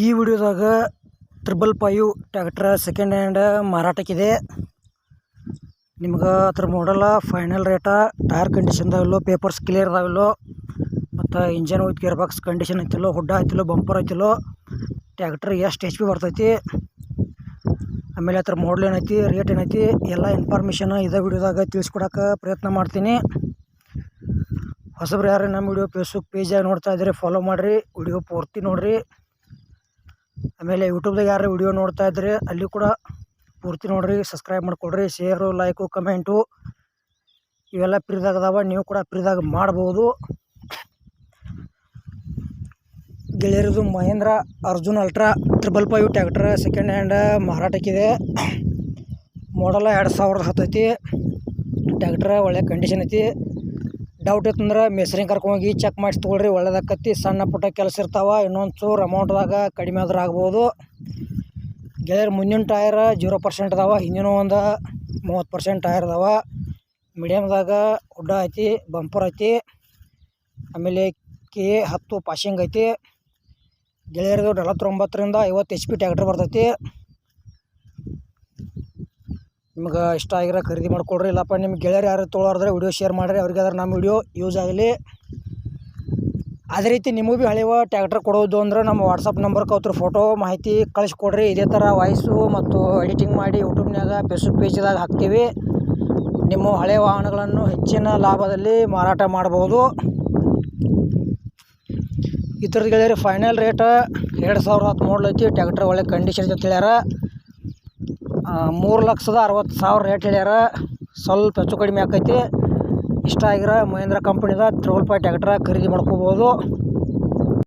ಈ ವಿಡಿಯೋದಾಗ triple five tractor second hand ಮಾರಾಟಕ್ಕಿದೆ. ನಿಮ್ಗೆ ಅದ್ರ model final rate tyre condition ಇದಾವಿಲ್ಲೋ papers clear ಅದಾವಿಲ್ಲೋ ಮತ್ತು engine with gear box condition ಐತಿಲ್ಲೋ hood ಐತಿಲ್ಲೋ ಬಂಪರ್ ಐತಿಲ್ಲೋ ಟ್ಯಾಕ್ಟ್ರ್ ಎಷ್ಟು ಎಚ್ ಪಿ ಬರ್ತೈತಿ, ಆಮೇಲೆ ಅದ್ರ ಮಾಡಲ್ ಏನೈತಿ ರೇಟ್ ಏನೈತಿ, ಎಲ್ಲ ಇನ್ಫಾರ್ಮೇಷನ್ ಇದೇ ವಿಡಿಯೋದಾಗ ತಿಳಿಸ್ಕೊಡೋಕೆ ಪ್ರಯತ್ನ ಮಾಡ್ತೀನಿ. ಹೊಸಬ್ರು ಯಾರು ನಮ್ಮ ವಿಡಿಯೋ ಫೇಸ್ಬುಕ್ ಪೇಜಾಗ ನೋಡ್ತಾ ಇದ್ದರೆ ಫಾಲೋ ಮಾಡಿರಿ ವಿಡಿಯೋ ಪೂರ್ತಿ ನೋಡಿರಿ. ಆಮೇಲೆ ಯೂಟ್ಯೂಬ್ದಾಗ ಯಾರು ವಿಡಿಯೋ ನೋಡ್ತಾ ಇದ್ರೆ ಅಲ್ಲಿ ಕೂಡ ಪೂರ್ತಿ ನೋಡ್ರಿ ಸಬ್ಸ್ಕ್ರೈಬ್ ಮಾಡಿಕೊಡ್ರಿ ಶೇರು ಲೈಕು ಕಮೆಂಟು ಇವೆಲ್ಲ ಫ್ರೀದಾಗ ಅದಾವ, ನೀವು ಕೂಡ ಫ್ರೀದಾಗ ಮಾಡ್ಬೋದು. ಗೆಳೆಯರದು Mahindra, Arjun ultra triple five tractor second hand ಮಾರಾಟಕ್ಕಿದೆ. ಮಾಡಲ್ಲ ಎರಡು ಸಾವಿರದ ಹತ್ತೈತಿ. ಟ್ಯಾಕ್ಟ್ರ ಒಳ್ಳೆ ಕಂಡೀಷನ್ ಐತಿ. ಡೌಟ್ ಇತ್ತಂದ್ರೆ ಮೆಸ್ರಿಂಗ್ ಕರ್ಕೊಂಡೋಗಿ ಚೆಕ್ ಮಾಡಿಸಿ ತೊಗೊಳ್ರಿ ಒಳ್ಳೇದಾಕತಿ ಸಣ್ಣ ಪುಟ್ಟ ಕೆಲಸ ಇರ್ತಾವ, ಇನ್ನೊಂದು ಚೂರು ಅಮೌಂಟ್ದಾಗ ಕಡಿಮೆ ಆದ್ರೆ ಆಗ್ಬೋದು. ಗೆಳೆಯರ್ ಮುಂದಿನ ಟೈರ್ ಜೀರೋ ಪರ್ಸೆಂಟ್ ಅದಾವ, ಹಿಂದಿನ ಒಂದು ಮೂವತ್ತು ಪರ್ಸೆಂಟ್ ಟೈರ್ ಅದಾವ. ಮೀಡಿಯಮ್ದಾಗ ಉಡ್ಡ ಐತಿ ಬಂಪರ್ ಐತಿ. ಆಮೇಲೆ ಕೆ ಹತ್ತು ಪಾಶಿಂಗ್ ಐತಿ. ಗೆಳೆಯರದು ನಲವತ್ತೊಂಬತ್ತರಿಂದ ಐವತ್ತು ಎಚ್ ಪಿ ಟ್ಯಾಕ್ಟ್ರ್ ಬರ್ತೈತಿ. ನಿಮ್ಗೆ ಇಷ್ಟ ಆಗಿರೋ ಖರೀದಿ ಮಾಡಿಕೊಡ್ರಿ. ಇಲ್ಲಪ್ಪ ನಿಮ್ಮ ಗೆಳೆಯರು ಯಾರು ತೊಗೊಳಾರ್ದ್ರೆ ವಿಡಿಯೋ ಶೇರ್ ಮಾಡಿರಿ. ಅವ್ರಿಗೆ ಅದ್ರ ನಮ್ಮ ವಿಡಿಯೋ ಯೂಸ್ ಆಗಲಿ. ಅದೇ ರೀತಿ ನಿಮಗೂ ಭೀ ಹಳೆಯ ಟ್ಯಾಕ್ಟರ್ ಕೊಡೋದು ಅಂದ್ರೆ ನಮ್ಮ ವಾಟ್ಸಪ್ ನಂಬರ್ಗೆ ಅವ್ರ ಫೋಟೋ ಮಾಹಿತಿ ಕಳಿಸ್ಕೊಡ್ರಿ. ಇದೇ ಥರ ವಾಯ್ಸು ಮತ್ತು ಎಡಿಟಿಂಗ್ ಮಾಡಿ ಯೂಟ್ಯೂಬ್ನಾಗ ಫೇಸ್ಬುಕ್ ಪೇಜ್ದಾಗ ಹಾಕ್ತೀವಿ. ನಿಮ್ಮ ಹಳೆಯ ವಾಹನಗಳನ್ನು ಹೆಚ್ಚಿನ ಲಾಭದಲ್ಲಿ ಮಾರಾಟ ಮಾಡ್ಬೋದು. ಈ ಥರದ್ದು ಗೆಳೆಯರಿ ಫೈನಲ್ ರೇಟ ಎರಡು ಸಾವಿರದ ಹತ್ತು ಐತಿ. ಟ್ಯಾಕ್ಟ್ರ್ ಒಳ್ಳೆ ಕಂಡೀಷನ್ ಹೇಳ್ಯಾರ. ಮೂರು ಲಕ್ಷದ ಅರವತ್ತು ಸಾವಿರ ರೇಟ್ ಹೇಳ್ಯಾರ. ಸ್ವಲ್ಪ ಹೆಚ್ಚು ಕಡಿಮೆ ಆಕೈತಿ. ಇಷ್ಟ ಆಗಿರೋ ಮಹೇಂದ್ರ ಕಂಪ್ನಿದ ತ್ರಿಬಲ್ ಪೈ ಟ್ಯಾಕ್ಟ್ರ ಖರೀದಿ ಮಾಡ್ಕೋಬೋದು.